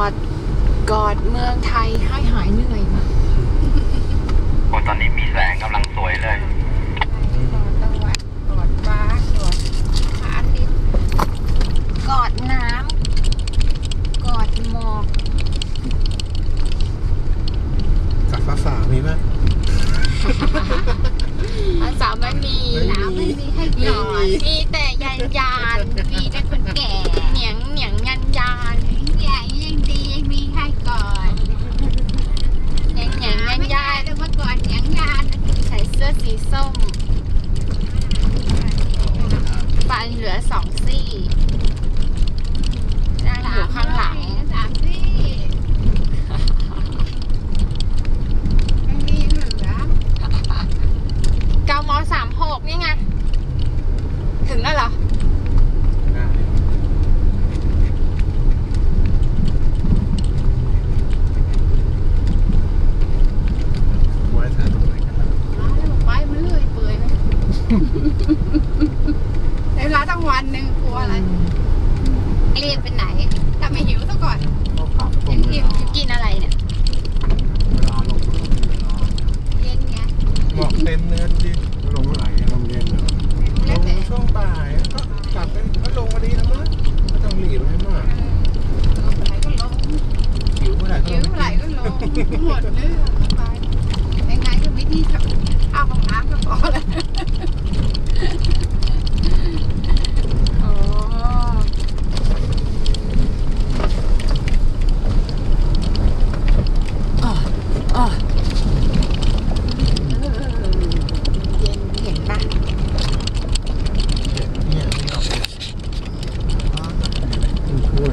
อดกอดเมืองไทยให้หายเหนื่อยมาโอ้ตอนนี้มีแสงกำลังสวยเลย กอดตะวันกอดฟ้ากอดพระอาทิตย์กอดน้ำกอดหมอกกับฟ้าฝ่ามีไหมอาสาวไม่มีหนาวไม่มีให้กมีอดมีแต่ยันยาน มีแต่คนแก่ เหนียงเหนียงยันยาน ใหญ่ยังดียังมีให้กอด เหนียงเหนียงยัน ไม่ ยา ได้ น แล้วมากอดเสียงยาน ใส่เสื้อสีส้มฟัน เหลือสองซี่นั่งอยู่ข้างหลัง สามสี่ไม่มีเหลือเกามสามหกนี่ไง ถึงแล้วเหรอ ไว้ท่าตรงไหนกันล่ะมาแล้วบอกไปมันเลื่อยเปื่อยไหมในเวลาตั้งวันหนึ่งกลัวอะไร รีบไปไหนถ้าไม่หิวซะก่อนก็ปรับตรงเวลากินอะไรเนี่ย เวลาลงก็ต้องมีเวลาเย็นไงหมอกเต็มเนื้อดิลงเมื่อไหร่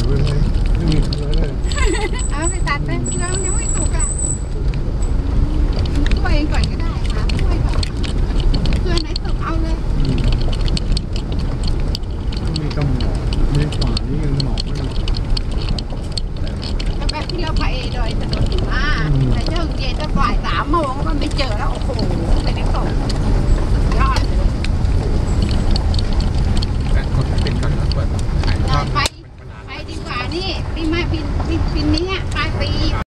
really. ពីម៉ែពីពីនេះបាយពី